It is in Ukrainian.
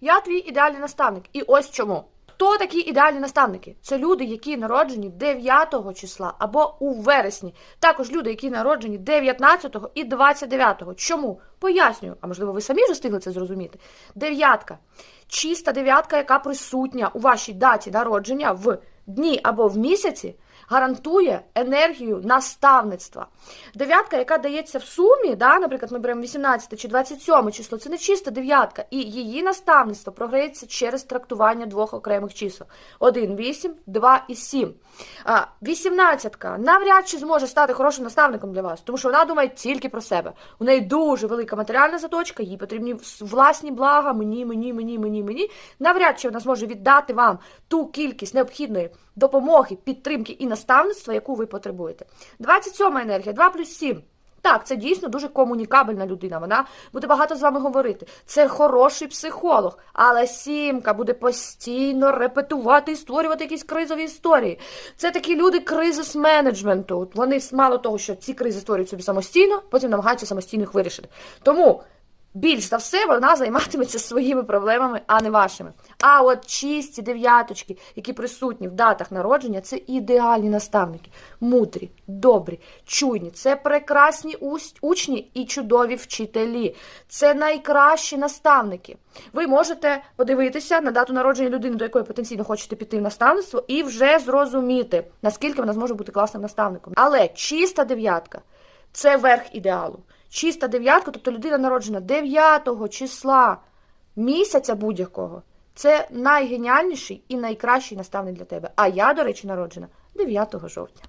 Я твій ідеальний наставник. І ось чому. Хто такі ідеальні наставники? Це люди, які народжені 9 числа або у вересні. Також люди, які народжені 19 і 29. Чому? Пояснюю, а можливо, ви самі вже встигли це зрозуміти. Дев'ятка. Чиста дев'ятка, яка присутня у вашій даті народження в дні або в місяці, гарантує енергію наставництва. Дев'ятка, яка дається в сумі, да, наприклад, ми беремо 18 чи 27 число, це не чиста дев'ятка, і її наставництво програється через трактування двох окремих чисел: 1, 8, 2 і 7. А, 18-ка навряд чи зможе стати хорошим наставником для вас, тому що вона думає тільки про себе. У неї дуже велика матеріальна заточка, їй потрібні власні блага, мені, мені, мені, мені, мені. Навряд чи вона зможе віддати вам ту кількість необхідної допомоги, підтримки і наставництва, яку ви потребуєте. 27 енергія, 2 плюс 7. Так, це дійсно дуже комунікабельна людина. Вона буде багато з вами говорити. Це хороший психолог, але сімка буде постійно репетувати і створювати якісь кризові історії. Це такі люди кризис менеджменту. Вони мало того, що ці кризи створюють собі самостійно, потім намагаються самостійно їх вирішити. Тому більш за все вона займатиметься своїми проблемами, а не вашими. А от чисті дев'яточки, які присутні в датах народження, це ідеальні наставники, мудрі, добрі, чуйні. Це прекрасні учні і чудові вчителі. Це найкращі наставники. Ви можете подивитися на дату народження людини, до якої потенційно хочете піти в наставництво, і вже зрозуміти, наскільки вона зможе бути класним наставником. Але чиста дев'ятка це верх ідеалу. Чиста дев'ятка, тобто людина народжена 9 числа місяця будь-якого. Це найгеніальніший і найкращий наставник для тебе. А я, до речі, народжена 9 жовтня.